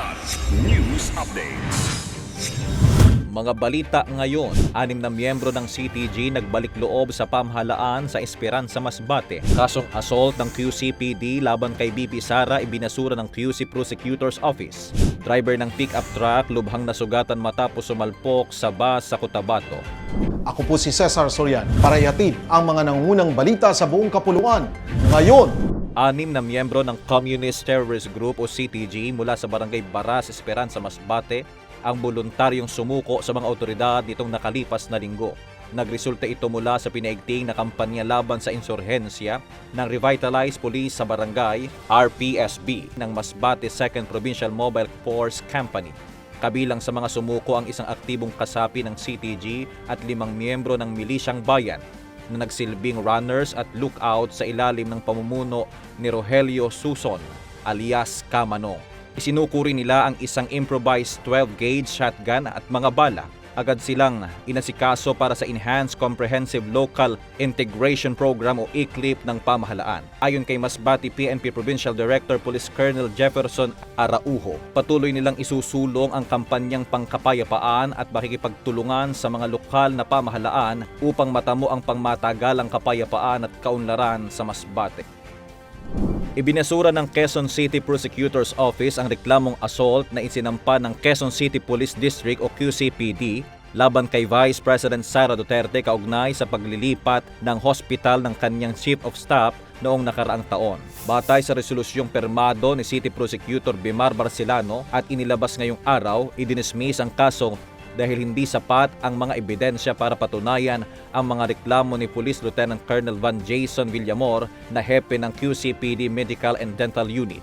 Ulat News Updates. Mga balita ngayon, anim na miyembro ng CTG nagbalik loob sa pamahalaan sa Esperanza Masbate. Kasong assault ng QCPD laban kay BP Sara ibinasura ng QC Prosecutor's Office. Driver ng pickup truck lubhang nasugatan matapos sumalpok sa bus sa Cotabato. Ako po si Cesar Sorian para ihatid ang mga nangungunang balita sa buong kapuluan. Ngayon, Anim na miyembro ng Communist Terrorist Group o CTG mula sa Barangay Baras, Esperanza, Masbate ang voluntaryong sumuko sa mga otoridad nitong nakalipas na linggo. Nagresulta ito mula sa pinaigting na kampanya laban sa insurhensya ng Revitalized Police sa Barangay RPSB ng Masbate 2nd Provincial Mobile Force Company. Kabilang sa mga sumuko ang isang aktibong kasapi ng CTG at limang miyembro ng Milisyang Bayan na nagsilbing runners at lookout sa ilalim ng pamumuno ni Rogelio Suson alias Kamano. Isinuko rin nila ang isang improvised 12-gauge shotgun at mga bala. Agad silang inasikaso para sa Enhanced Comprehensive Local Integration Program o ICLIP ng pamahalaan. Ayon kay Masbati PNP Provincial Director Police Colonel Jefferson Araujo, patuloy nilang isusulong ang kampanyang pangkapayapaan at makikipagtulungan sa mga lokal na pamahalaan upang matamo ang pangmatagalang kapayapaan at kaunlaran sa Masbate. Ibinasura ng Quezon City Prosecutor's Office ang reklamong assault na isinampa ng Quezon City Police District o QCPD laban kay Vice President Sara Duterte kaugnay sa paglilipat ng hospital ng kanyang Chief of Staff noong nakaraang taon. Batay sa resolusyong permado ni City Prosecutor Bimar Barcelano at inilabas ngayong araw, idinismiss ang kasong dahil hindi sapat ang mga ebidensya para patunayan ang mga reklamo ni Police Lieutenant Colonel Van Jason Villamor na hepe ng QCPD Medical and Dental Unit.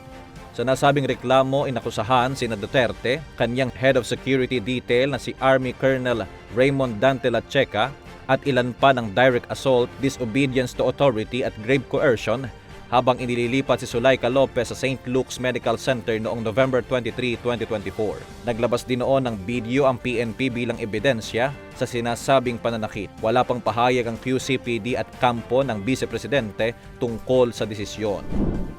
Sa nasabing reklamo, inakusahan si Duterte, kanyang Head of Security Detail na si Army Colonel Raymond Dante Lacheca at ilan pa ng direct assault, disobedience to authority at grave coercion habang inililipat si Sulaika Lopez sa St. Luke's Medical Center noong November 23, 2024. Naglabas din noon ng video ang PNP bilang ebidensya sa sinasabing pananakit. Wala pang pahayag ang QCPD at kampo ng Vice Presidente tungkol sa desisyon.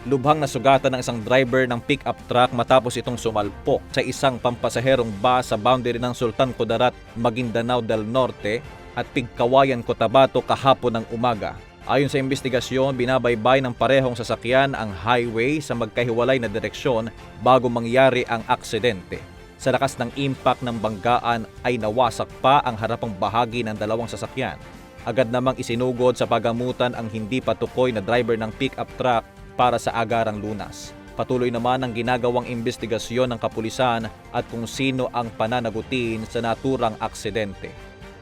Lubhang nasugatan ng isang driver ng pickup truck matapos itong sumalpok sa isang pampasaherong bus sa boundary ng Sultan Kudarat, Maguindanao del Norte at Pigkawayan, Cotabato kahapon ng umaga. Ayon sa investigasyon, binabaybay ng parehong sasakyan ang highway sa magkahiwalay na direksyon bago mangyari ang aksidente. Sa lakas ng impact ng banggaan ay nawasak pa ang harapang bahagi ng dalawang sasakyan. Agad namang isinugod sa pagamutan ang hindi patukoy na driver ng pickup truck para sa agarang lunas. Patuloy naman ang ginagawang investigasyon ng kapulisan at kung sino ang pananagutin sa naturang aksidente.